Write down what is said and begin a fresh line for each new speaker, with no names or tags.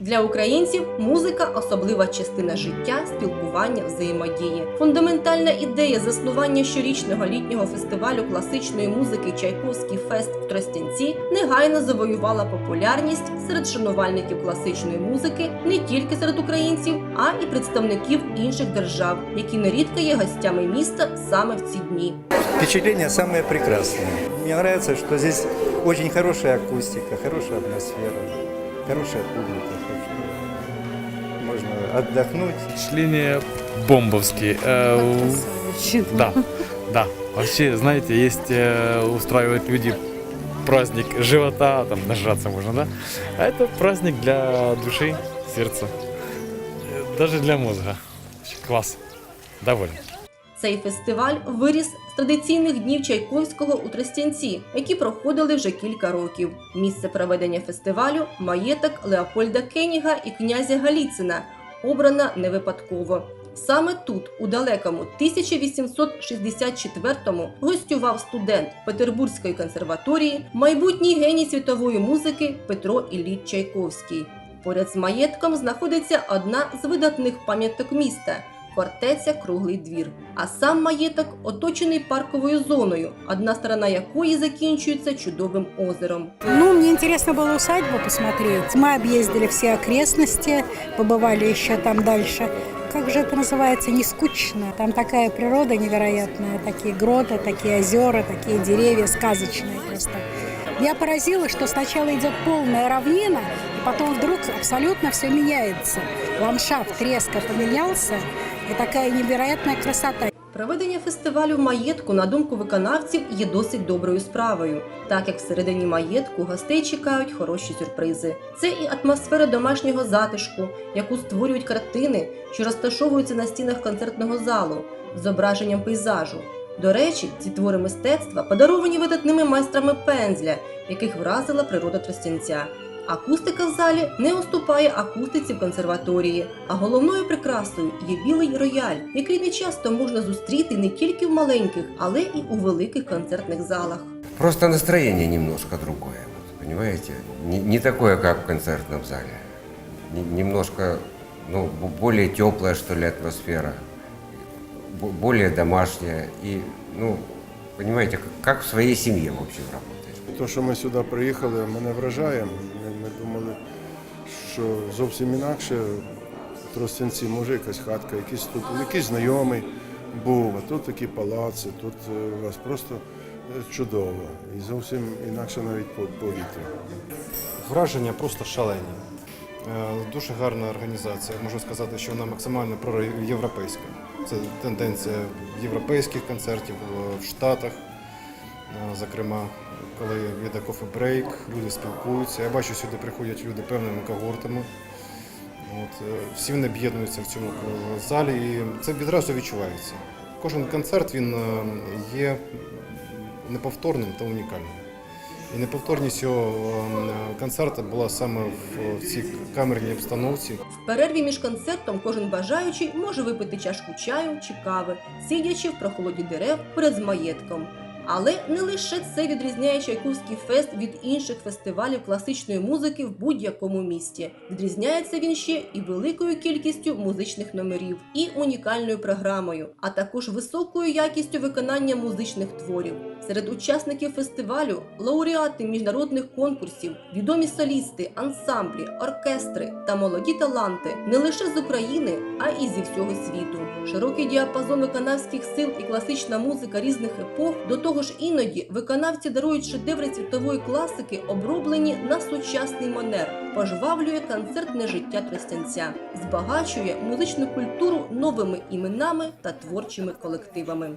Для українців музика особлива частина життя, спілкування, взаємодії. Фундаментальна ідея заснування щорічного літнього фестивалю класичної музики Чайковський фест в Тростянці негайно завоювала популярність серед шанувальників класичної музики не тільки серед українців, а і представників інших держав, які нерідко є гостями міста саме в ці дні.
Впечатления самые прекрасные. Мне нравится, что здесь очень хорошая акустика, хорошая атмосфера, хорошая публика. Можно отдохнуть.
Впечатления бомбовские. Э, Да, да. Вообще, знаете, есть э, устраивают люди праздник живота, там нажраться можно, да? А это праздник для души, сердца, даже для мозга. Класс. Доволен.
Цей фестиваль виріс з традиційних днів Чайковського у Тростянці, які проходили вже кілька років. Місце проведення фестивалю маєток Леопольда Кеніга і князя Галіцина, обрана не випадково. Саме тут, у далекому 1864-му, гостював студент Петербурзької консерваторії, майбутній геній світової музики Петро Ілліч Чайковський. Поряд з маєтком знаходиться одна з видатних пам'яток міста фортеця Круглий двір. А сам маєток оточений парковою зоною, одна сторона якої закінчується чудовим озером.
Ну, мне интересно было усадьбу посмотреть. Мы объездили все окрестности, побывали еще там дальше. Как же это называется? Не скучно. Там такая природа невероятная, такие гроты, такие озера, такие деревья, сказочные просто. Я поразилась, что сначала идет полная равнина, и потом вдруг абсолютно все меняется. Ландшафт резко поменялся, и такая невероятная красота.
Проведення фестивалю в маєтку, на думку виконавців, є досить доброю справою, так як всередині маєтку гостей чекають хороші сюрпризи. Це і атмосфера домашнього затишку, яку створюють картини, що розташовуються на стінах концертного залу з зображенням пейзажу. До речі, ці твори мистецтва подаровані видатними майстрами пензля, яких вразила природа Тростянця. Акустика в залі не уступає акустиці в консерваторії, а головною прикрасою є білий рояль, який не часто можна зустріти не тільки в маленьких, але і у великих концертних залах.
Просто настроение немножко другое, понимаете? Не, не такое, как в концертном зале. Не- немножко, ну, более теплая, что ли, атмосфера, более домашняя и, ну, понимаете, как- в своей семье, в общем, работаешь.
То, що ми сюди приїхали, мене вражає. Що зовсім інакше в Тростянці може якась хатка, якийсь тут, якийсь знайомий був, а тут такі палаци, тут е, у вас просто е, чудово. І зовсім інакше навіть по- повітря.
Враження просто шалені. Е, Дуже гарна організація. Можу сказати, що вона максимально проєвропейська. Це тенденція європейських концертів в Штатах. Е, Зокрема, коли йде кофе-брейк, люди спілкуються. Я бачу, сюди приходять люди певними когортами. От, е, всі вони об'єднуються в цьому залі, і це відразу відчувається. Кожен концерт він е, є неповторним та унікальним. І неповторність цього концерту була саме в- цій камерній обстановці.
В перерві між концертом кожен бажаючий може випити чашку чаю чи кави, сидячи в прохолоді дерев поряд з маєтком. Але не лише це відрізняє Чайковський фест від інших фестивалів класичної музики в будь-якому місті. Відрізняється він ще і великою кількістю музичних номерів, і унікальною програмою, а також високою якістю виконання музичних творів. Серед учасників фестивалю лауреати міжнародних конкурсів, відомі солісти, ансамблі, оркестри та молоді таланти не лише з України, а і зі всього світу. Широкий діапазон виконавських сил і класична музика різних епох. До того ж, іноді виконавці дарують шедеври світової класики, оброблені на сучасний манер, пожвавлює концертне життя тростянця, збагачує музичну культуру новими іменами та творчими колективами.